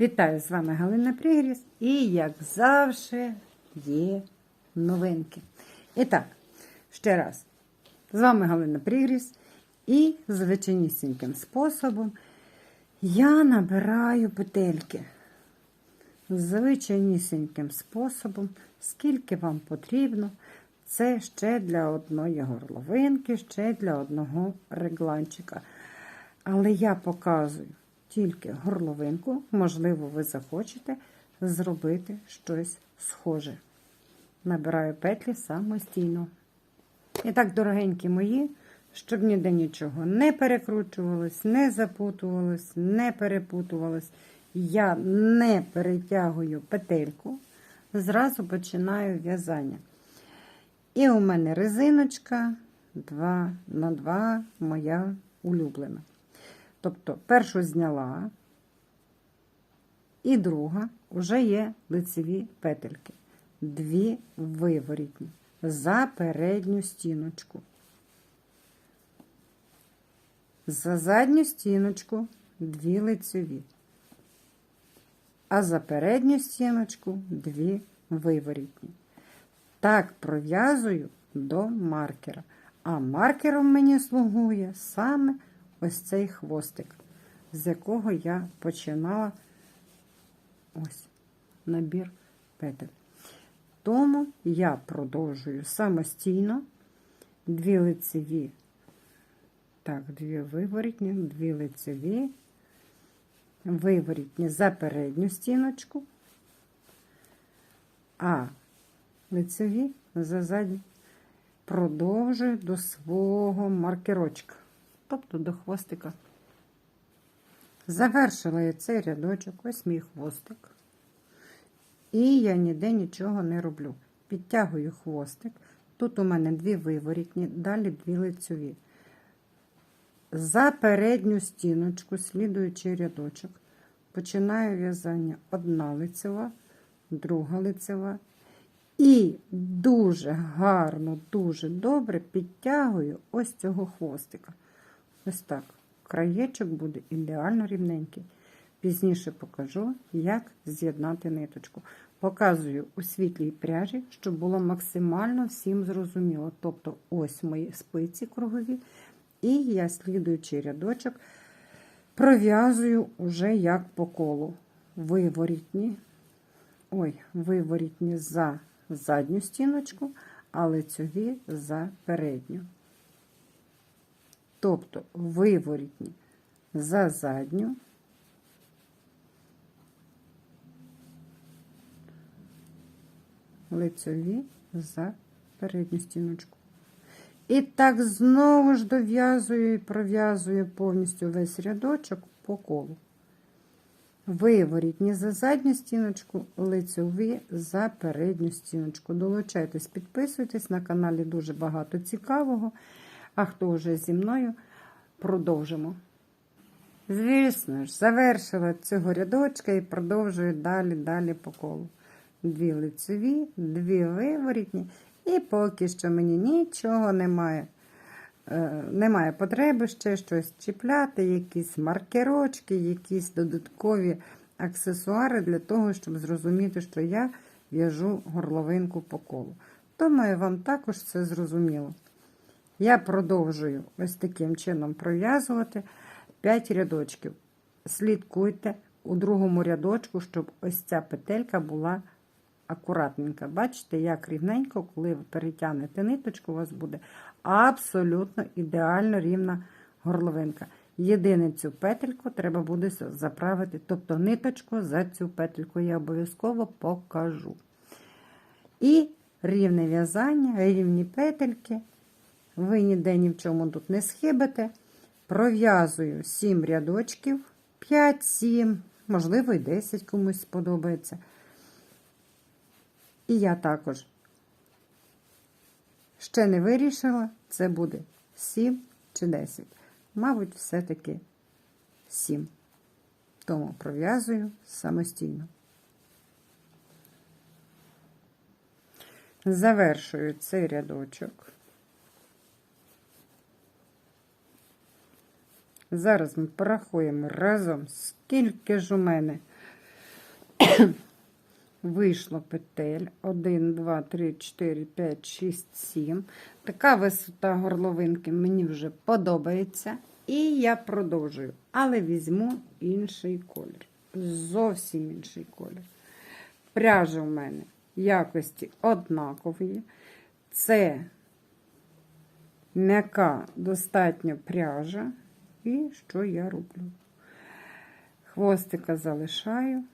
Вітаю з вами Галина Пригріс і, як завжди, є новинки. І так, ще раз, з вами Галина Пригріс і звичайнісіньким способом я набираю петельки. Звичайнісіньким способом, скільки вам потрібно, це ще для одної горловинки, ще для одного регланчика. Але я показую тільки горловинку, можливо, ви захочете зробити щось схоже. Набираю петлі самостійно. І так, дорогенькі мої, щоб ніде нічого не перекручувалось, не запутувалось, не перепутувалось. Я не перетягую петельку, зразу починаю в'язання. І у мене резиночка 2 на 2 моя улюблена. Тобто першу зняла, і друга вже є лицеві петельки. Дві виворітні за передню стіночку. За задню стіночку дві лицеві. А за передню стіночку дві виворітні. Так пров'язую до маркера. А маркером мені слугує саме ось цей хвостик, з якого я починала ось набір петель. Тому я продовжую самостійно дві лицеві, так, дві виворітні, дві лицеві, виворітні за передню стіночку, а лицеві за задню. Продовжую до свого маркерочка тобто до хвостика. Завершила я цей рядочок, ось мій хвостик. І я ніде нічого не роблю. Підтягую хвостик. Тут у мене дві виворітні, далі дві лицьові. За передню стіночку, слідуючий рядочок, починаю в'язання одна лицева, друга лицева. І дуже гарно, дуже добре підтягую ось цього хвостика. Ось так. Краєчок буде ідеально рівненький. Пізніше покажу, як з'єднати ниточку. Показую у світлій пряжі, щоб було максимально всім зрозуміло. Тобто, ось мої спиці кругові, і я, слідуючий рядочок, пров'язую уже як по колу. Виворітні, ой, виворітні за задню стіночку, а лицьові за передню тобто виворітні за задню, лицеві за передню стіночку. І так знову ж дов'язую і пров'язую повністю весь рядочок по колу. Виворітні за задню стіночку, лицеві за передню стіночку. Долучайтесь, підписуйтесь на каналі дуже багато цікавого. А хто вже зі мною, продовжимо. Звісно ж, завершила цього рядочка і продовжую далі, далі по колу. Дві лицеві, дві виворітні, і поки що мені нічого немає. Е, немає потреби ще щось чіпляти, якісь маркерочки, якісь додаткові аксесуари для того, щоб зрозуміти, що я в'яжу горловинку по колу. Думаю, вам також це зрозуміло. Я продовжую ось таким чином пров'язувати 5 рядочків. Слідкуйте у другому рядочку, щоб ось ця петелька була акуратненька. Бачите, як рівненько, коли ви перетягнете ниточку, у вас буде абсолютно ідеально рівна горловинка. Єдине цю петельку треба буде заправити, тобто ниточку за цю петельку я обов'язково покажу. І рівне в'язання, рівні петельки. Ви ніде ні в чому тут не схибите. Пров'язую 7 рядочків, 5-7, можливо, і 10 комусь сподобається. І я також ще не вирішила, це буде 7 чи 10. Мабуть, все-таки 7. Тому пров'язую самостійно. Завершую цей рядочок. Зараз ми порахуємо разом, скільки ж у мене Вийшло петель 1, 2, 3, 4, 5, 6, 7. Така висота горловинки мені вже подобається. І я продовжую. Але візьму інший колір. Зовсім інший колір. Пряжа у мене якості однакові. Це м'яка достатньо пряжа. І що я роблю? Хвостика залишаю.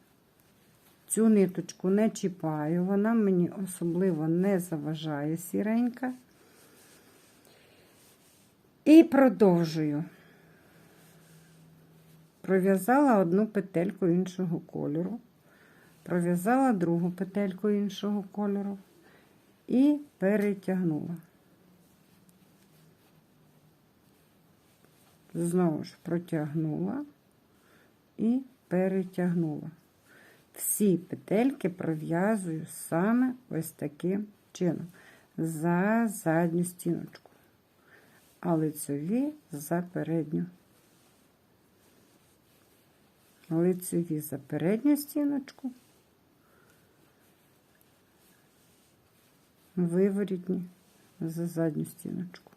Цю ниточку не чіпаю, вона мені особливо не заважає сіренька. І продовжую. Пров'язала одну петельку іншого кольору, пров'язала другу петельку іншого кольору і перетягнула. Знову ж протягнула і перетягнула. Всі петельки пров'язую саме ось таким чином за задню стіночку, а лицеві за передню. Лицеві за передню стіночку, виворітні за задню стіночку.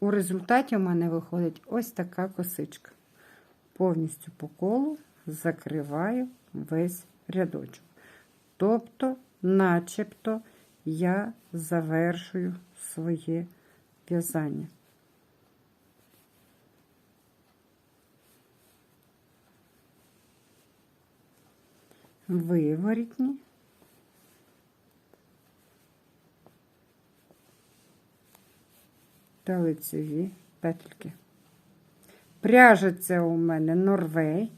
У результаті у мене виходить ось така косичка. Повністю по колу закриваю весь рядочок. Тобто, начебто, я завершую своє в'язання. Виворітні. Та лицеві петельки. Пряжа це у мене норвей,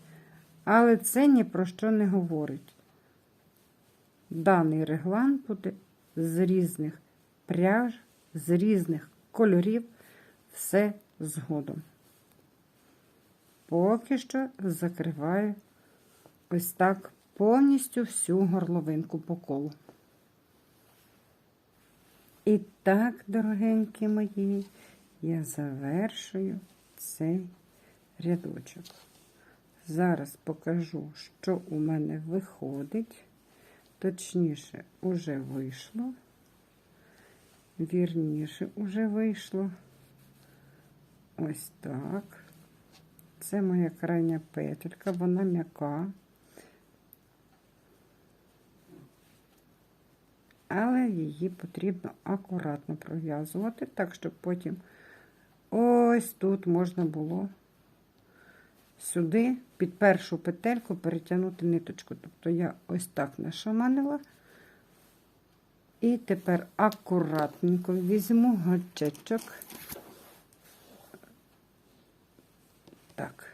але це ні про що не говорить. Даний реглан буде з різних пряж, з різних кольорів, все згодом. Поки що закриваю ось так повністю всю горловинку по колу. І так, дорогенькі мої, я завершую цей рядочок. Зараз покажу, що у мене виходить. Точніше, уже вийшло. Вірніше, уже вийшло. Ось так. Це моя крайня петелька, вона м'яка. Але її потрібно акуратно пров'язувати, так, щоб потім ось тут можна було сюди під першу петельку перетягнути ниточку. Тобто я ось так нашаманила. І тепер акуратненько візьму гачечок. Так,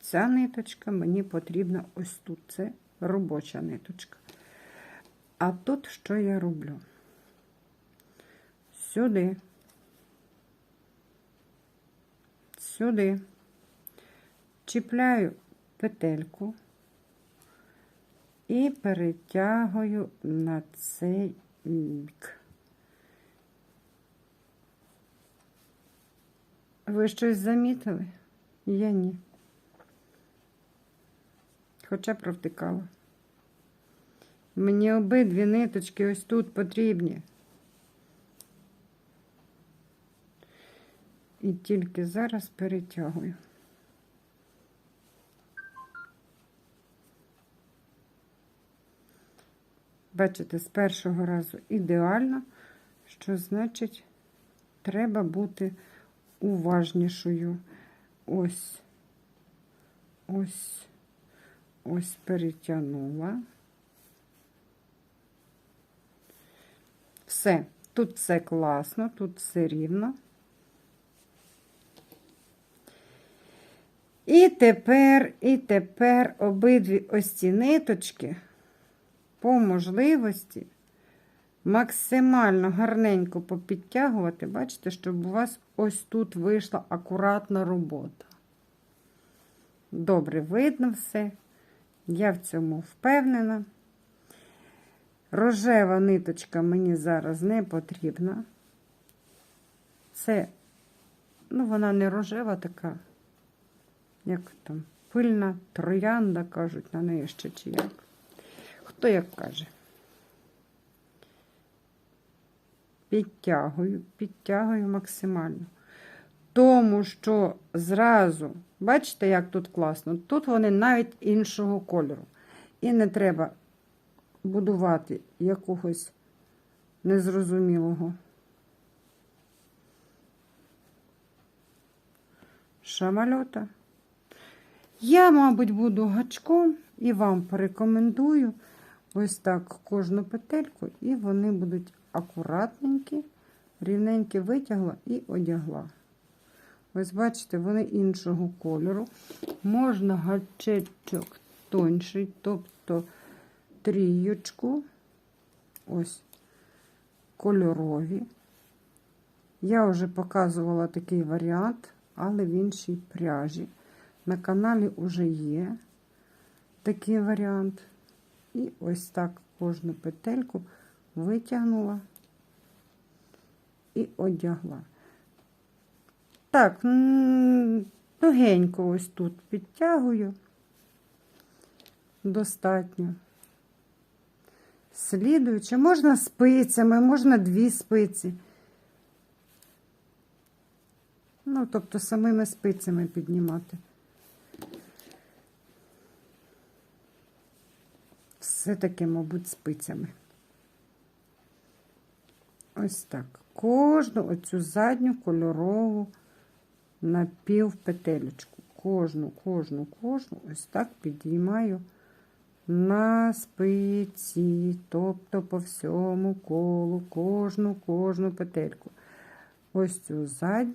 ця ниточка мені потрібна ось тут. Це робоча ниточка. А тут що я роблю? Сюди, сюди чіпляю петельку і перетягую на цей бік. Ви щось замітили? Я ні. Хоча провтикала. Мені обидві ниточки ось тут потрібні. І тільки зараз перетягую. Бачите, з першого разу ідеально, що значить, треба бути уважнішою. Ось, ось, ось перетягнула. Все, тут все класно, тут все рівно. І тепер, і тепер обидві ось ці ниточки по можливості максимально гарненько попідтягувати, бачите, щоб у вас ось тут вийшла акуратна робота. Добре видно все. Я в цьому впевнена. Рожева ниточка мені зараз не потрібна. Це ну, вона не рожева така, як там, пильна троянда, кажуть на неї ще чи як. Хто як каже? Підтягую, підтягую максимально. Тому що зразу, бачите, як тут класно? Тут вони навіть іншого кольору. І не треба будувати якогось незрозумілого. Шамальота. Я, мабуть, буду гачком і вам порекомендую ось так кожну петельку, і вони будуть акуратненькі, рівненькі витягла і одягла. Ось бачите, вони іншого кольору. Можна гачечок тонший, тобто трієчку, ось кольорові. Я вже показувала такий варіант, але в іншій пряжі. На каналі вже є такий варіант. І ось так кожну петельку витягнула і одягла. Так, тугенько ось тут підтягую. Достатньо. Слідуючи, можна спицями, можна дві спиці. Ну, тобто самими спицями піднімати. Все-таки, мабуть, спицями. Ось так. Кожну оцю задню кольорову напівпетелечку. Кожну, кожну, кожну ось так підіймаю на спиці, тобто по всьому колу, кожну, кожну петельку. Ось цю задню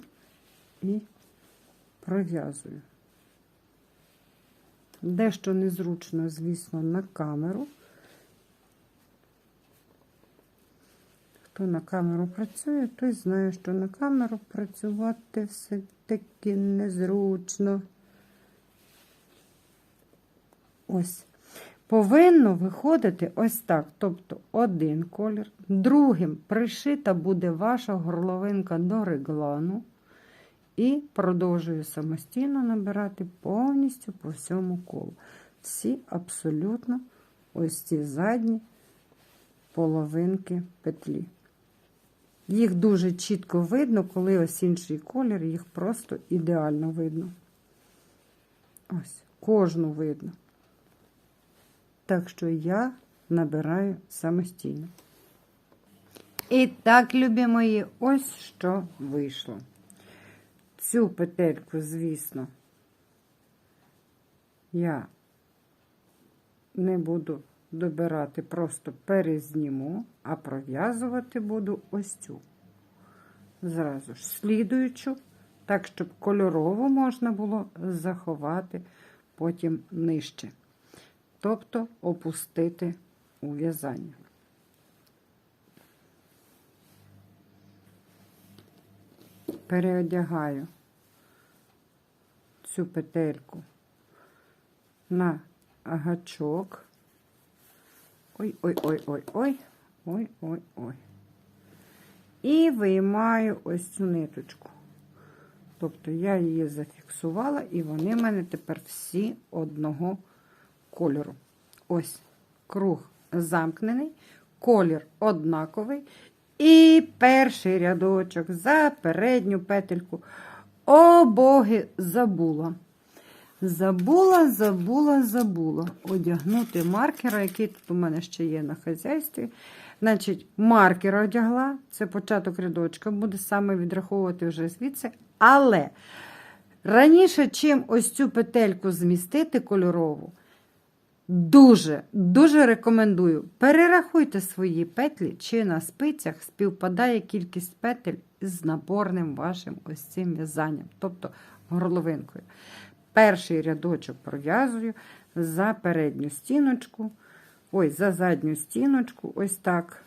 і пров'язую. Дещо незручно, звісно, на камеру. Хто на камеру працює, той знає, що на камеру працювати все-таки незручно. Ось. Повинно виходити ось так. Тобто один колір, другим пришита буде ваша горловинка до реглану. І продовжую самостійно набирати повністю по всьому колу. Всі абсолютно ось ці задні половинки петлі. Їх дуже чітко видно, коли ось інший колір, їх просто ідеально видно. Ось, кожну видно. Так що я набираю самостійно. І так, любі мої, ось що вийшло. Цю петельку, звісно, я не буду добирати, просто перезніму, а пров'язувати буду ось цю. Зразу ж слідуючу, так, щоб кольорову можна було заховати потім нижче. Тобто опустити у в'язання. переодягаю цю петельку на гачок. Ой-ой-ой-ой-ой, ой-ой-ой. І виймаю ось цю ниточку. Тобто я її зафіксувала, і вони в мене тепер всі одного кольору. Ось круг замкнений, колір однаковий. І перший рядочок за передню петельку. О, боги, забула. Забула, забула, забула. Одягнути маркера, який тут у мене ще є на хазяйстві. Значить, маркер одягла, це початок рядочка, буде саме відраховувати вже звідси. Але раніше, чим ось цю петельку змістити кольорову, Дуже, дуже рекомендую. Перерахуйте свої петлі, чи на спицях співпадає кількість петель з наборним вашим ось цим в'язанням, тобто горловинкою. Перший рядочок пров'язую за передню стіночку, ой, за задню стіночку, ось так.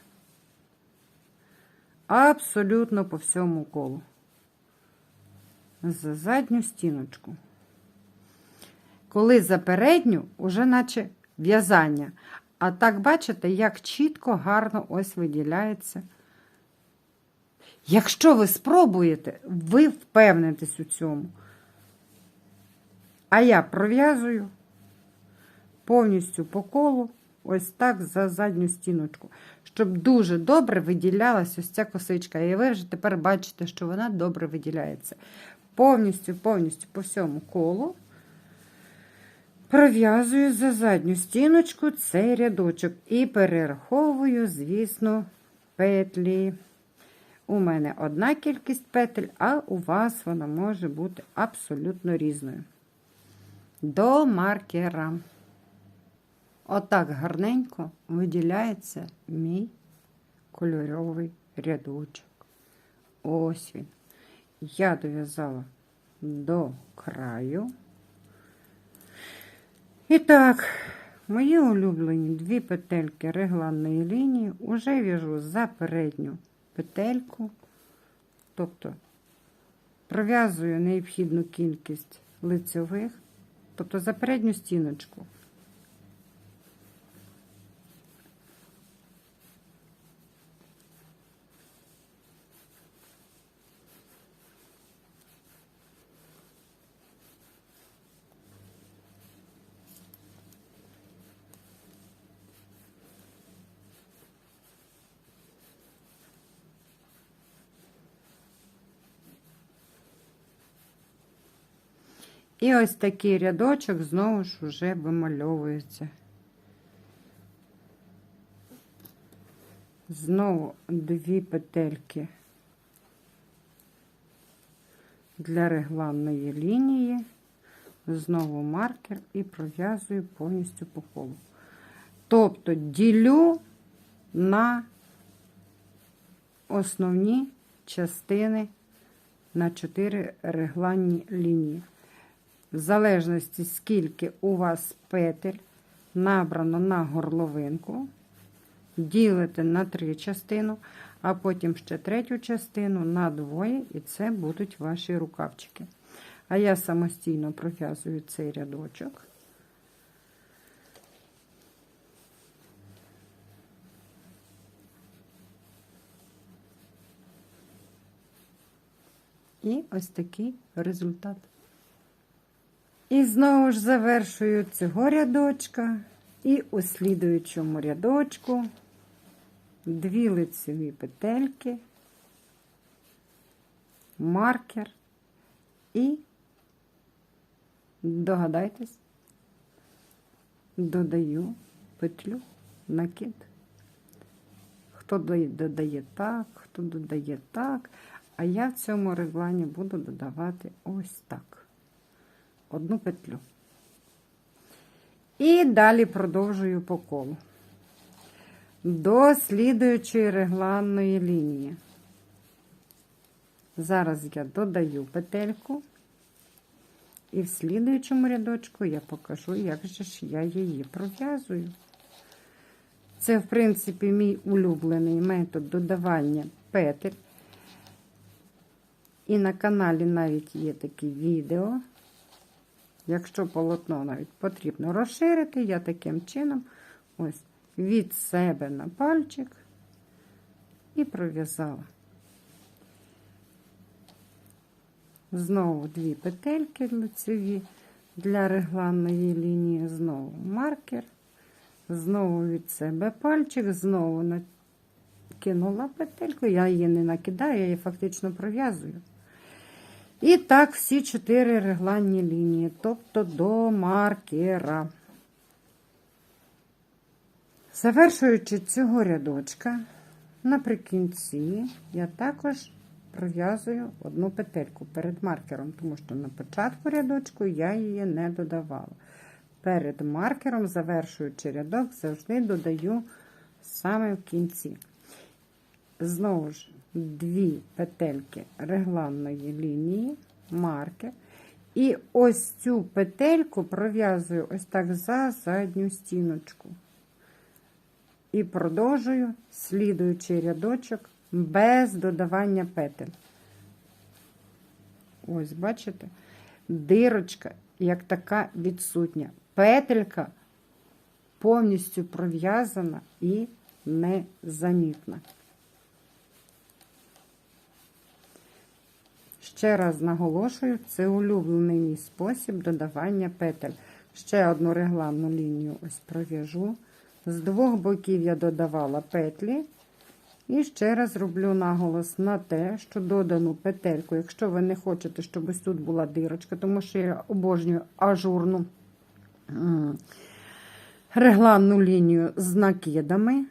Абсолютно по всьому колу. За задню стіночку. Коли за передню, уже наче в'язання. А так, бачите, як чітко, гарно ось виділяється. Якщо ви спробуєте, ви впевнитесь у цьому. А я пров'язую повністю по колу, ось так за задню стіночку, щоб дуже добре виділялася ось ця косичка. І ви вже тепер бачите, що вона добре виділяється. Повністю, повністю по всьому колу пров'язую за задню стіночку цей рядочок і перераховую, звісно, петлі. У мене одна кількість петель, а у вас вона може бути абсолютно різною. До маркера. Отак гарненько виділяється мій кольоровий рядочок. Ось він. Я дов'язала до краю. І так, мої улюблені дві петельки регланної лінії уже в'яжу за передню петельку, тобто пров'язую необхідну кількість лицьових, тобто за передню стіночку. І ось такий рядочок знову ж уже вимальовується. Знову дві петельки для регланної лінії, знову маркер і пров'язую повністю по колу. Тобто ділю на основні частини на 4 регланні лінії в залежності, скільки у вас петель набрано на горловинку, ділите на три частину, а потім ще третю частину на двоє, і це будуть ваші рукавчики. А я самостійно пров'язую цей рядочок. І ось такий результат. І знову ж завершую цього рядочка. І у слідуючому рядочку дві лицеві петельки, маркер і догадайтесь, додаю петлю накид. Хто додає так, хто додає так, а я в цьому реглані буду додавати ось так одну петлю. І далі продовжую по колу. До слідуючої регланної лінії. Зараз я додаю петельку, і в слідуючому рядочку я покажу, як же ж я її пров'язую. Це, в принципі, мій улюблений метод додавання петель. І на каналі навіть є такі відео. Якщо полотно навіть потрібно розширити, я таким чином ось від себе на пальчик і пров'язала. Знову дві петельки лицеві для регланної лінії, знову маркер, знову від себе пальчик, знову накинула петельку, я її не накидаю, я її фактично пров'язую. І так, всі чотири регланні лінії, тобто до маркера. Завершуючи цього рядочка, наприкінці я також пров'язую одну петельку перед маркером, тому що на початку рядочку я її не додавала. Перед маркером, завершуючи рядок, завжди додаю саме в кінці. Знову ж, дві петельки регланної лінії, маркер. І ось цю петельку пров'язую ось так за задню стіночку. І продовжую слідуючий рядочок без додавання петель. Ось, бачите? Дирочка, як така відсутня. Петелька повністю пров'язана і незамітна. Ще раз наголошую, це улюблений мій спосіб додавання петель. Ще одну регланну лінію ось пров'яжу. З двох боків я додавала петлі. І ще раз роблю наголос на те, що додану петельку, якщо ви не хочете, щоб ось тут була дирочка, тому що я обожнюю ажурну регланну лінію з накидами,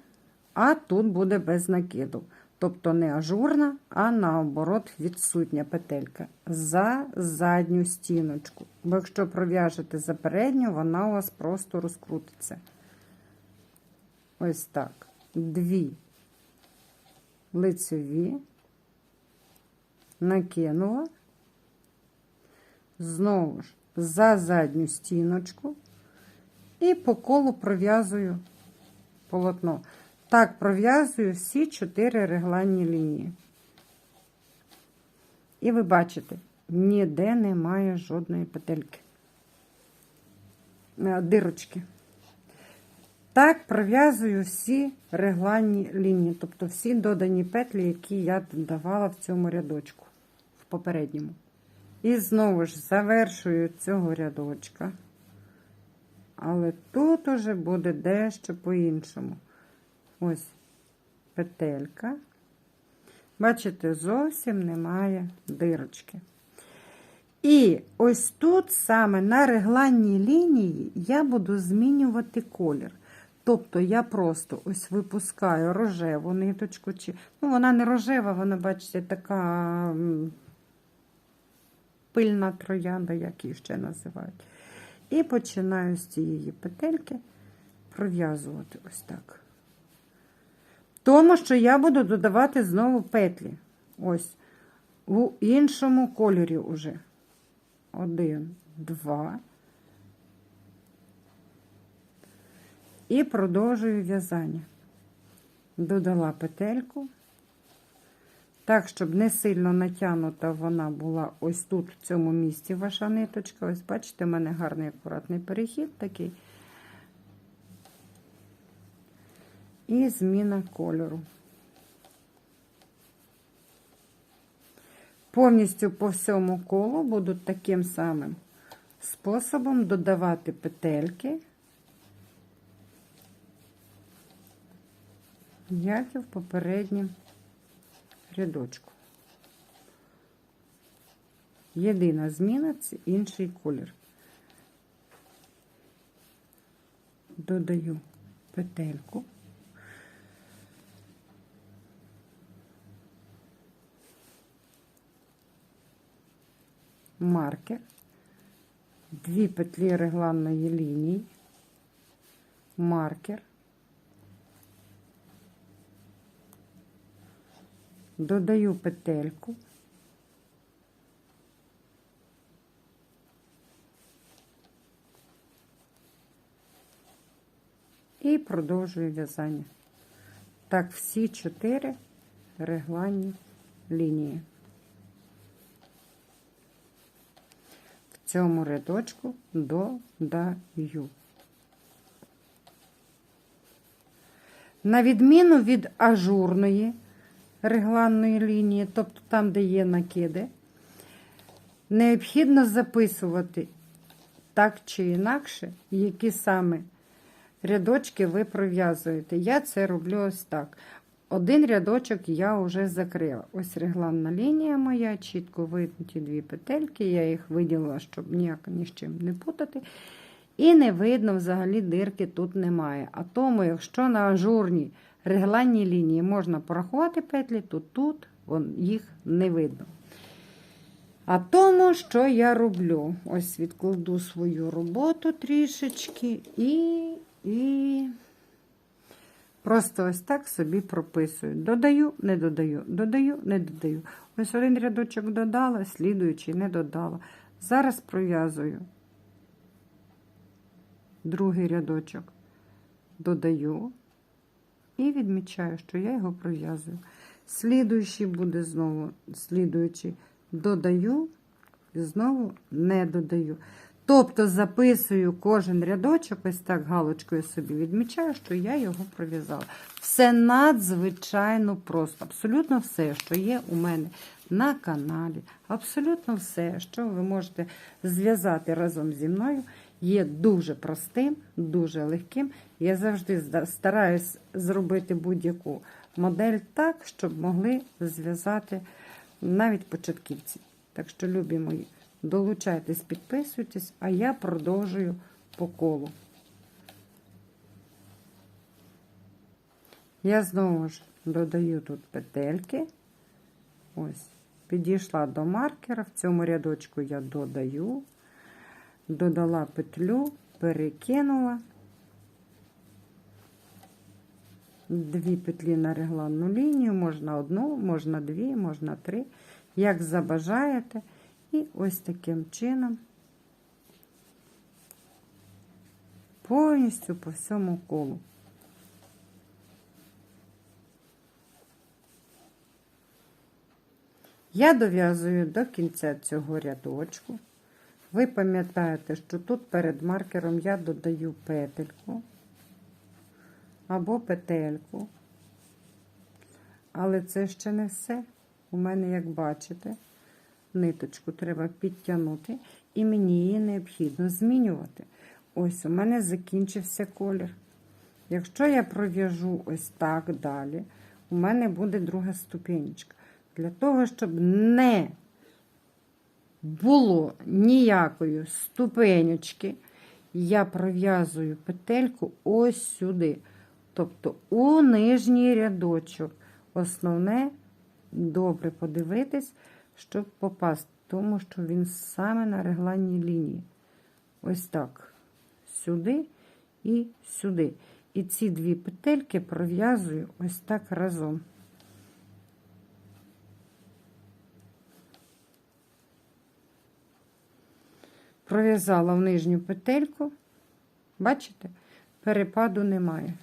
а тут буде без накиду. Тобто не ажурна, а наоборот відсутня петелька за задню стіночку. Бо якщо пров'яжете за передню, вона у вас просто розкрутиться. Ось так. Дві лицеві, накинула, знову ж за задню стіночку і по колу пров'язую полотно. Так, пров'язую всі чотири регланні лінії. І ви бачите, ніде немає жодної петельки, е, дирочки. Так, пров'язую всі регланні лінії, тобто всі додані петлі, які я додавала в цьому рядочку, в попередньому. І знову ж завершую цього рядочка. Але тут уже буде дещо по-іншому. Ось петелька. Бачите, зовсім немає дирочки. І ось тут саме на регланній лінії я буду змінювати колір. Тобто я просто ось випускаю рожеву ниточку, чи, ну вона не рожева, вона, бачите, така пильна троянда, як її ще називають. І починаю з цієї петельки пров'язувати ось так. Тому що я буду додавати знову петлі. Ось, у іншому кольорі уже. Один, два. І продовжую в'язання. Додала петельку. Так, щоб не сильно натягнута вона була ось тут, в цьому місці, ваша ниточка. Ось, бачите, в мене гарний акуратний перехід такий. І зміна кольору. Повністю по всьому колу буду таким самим способом додавати петельки. як і в попередньому рядочку. Єдина зміна це інший колір. Додаю петельку. Маркер, дві петлі регланної лінії, маркер, додаю петельку. І продовжую в'язання. Так, всі чотири регланні лінії. Цьому рядочку додаю. На відміну від ажурної, регланної лінії, тобто там, де є накиди, необхідно записувати так чи інакше, які саме рядочки ви пров'язуєте. Я це роблю ось так. Один рядочок я вже закрила. Ось регланна лінія моя, чітко видно ті дві петельки, я їх виділила, щоб ніяк ні з чим не путати. І не видно, взагалі дирки тут немає. А тому, якщо на ажурній регланній лінії можна порахувати петлі, то тут їх не видно. А тому, що я роблю? Ось відкладу свою роботу трішечки і, і просто ось так собі прописую. Додаю, не додаю, додаю, не додаю. Ось один рядочок додала, слідуючий не додала. Зараз пров'язую другий рядочок, додаю і відмічаю, що я його пров'язую. Слідуючий буде знову, слідуючий додаю і знову не додаю. Тобто записую кожен рядочок, ось так галочкою собі відмічаю, що я його пров'язала. Все надзвичайно просто. Абсолютно все, що є у мене на каналі, абсолютно все, що ви можете зв'язати разом зі мною, є дуже простим, дуже легким. Я завжди стараюсь зробити будь-яку модель так, щоб могли зв'язати навіть початківці. Так що, любі мої, долучайтесь, підписуйтесь, а я продовжую по колу. Я знову ж додаю тут петельки. Ось, підійшла до маркера. В цьому рядочку я додаю, додала петлю, перекинула. Дві петлі на регланну лінію, можна одну, можна дві, можна три, як забажаєте. І ось таким чином повністю по всьому колу. Я дов'язую до кінця цього рядочку. Ви пам'ятаєте, що тут перед маркером я додаю петельку або петельку. Але це ще не все. У мене, як бачите, ниточку треба підтягнути, і мені її необхідно змінювати. Ось у мене закінчився колір. Якщо я пров'яжу ось так далі, у мене буде друга ступенечка. Для того, щоб не було ніякої ступенечки, я пров'язую петельку ось сюди. Тобто у нижній рядочок. Основне добре подивитись, щоб попасти, тому що він саме на регланній лінії. Ось так. Сюди і сюди. І ці дві петельки пров'язую ось так разом. Пров'язала в нижню петельку. Бачите? Перепаду немає.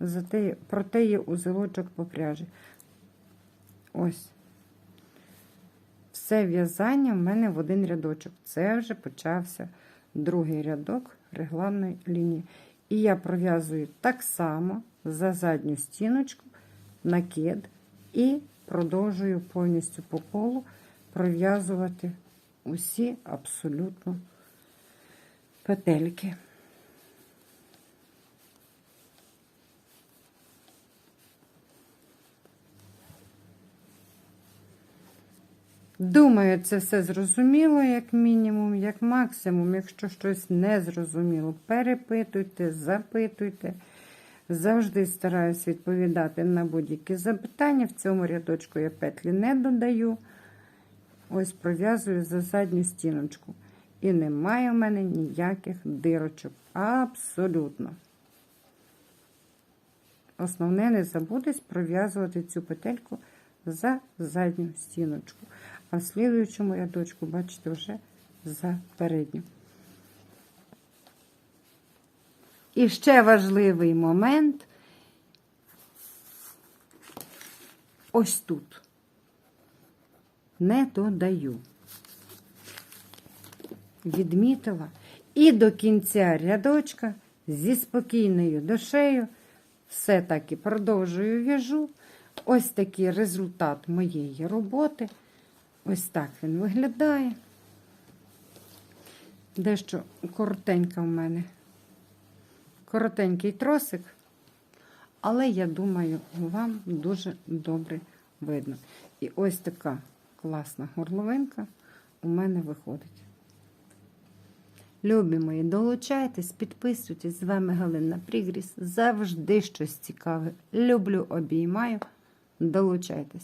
Зате, проте є узелочок по пряжі. Ось. Все в'язання в мене в один рядочок. Це вже почався другий рядок регланної лінії. І я пров'язую так само за задню стіночку, накид, і продовжую повністю по колу пров'язувати усі абсолютно петельки. Думаю, це все зрозуміло, як мінімум, як максимум. Якщо щось не зрозуміло, перепитуйте, запитуйте. Завжди стараюсь відповідати на будь-які запитання. В цьому рядочку я петлі не додаю. Ось пров'язую за задню стіночку. І немає в мене ніяких дирочок. Абсолютно. Основне, не забудьте пров'язувати цю петельку за задню стіночку. А в слідуючому рядочку, бачите, вже за передню. І ще важливий момент ось тут. Не додаю. Відмітила. І до кінця рядочка зі спокійною душею все таки продовжую в'яжу. Ось такий результат моєї роботи. Ось так він виглядає. Дещо коротенька в мене. Коротенький тросик, але я думаю, вам дуже добре видно. І ось така класна горловинка у мене виходить. Любі мої, долучайтесь, підписуйтесь. З вами Галина Прігріс. Завжди щось цікаве. Люблю, обіймаю. Долучайтесь.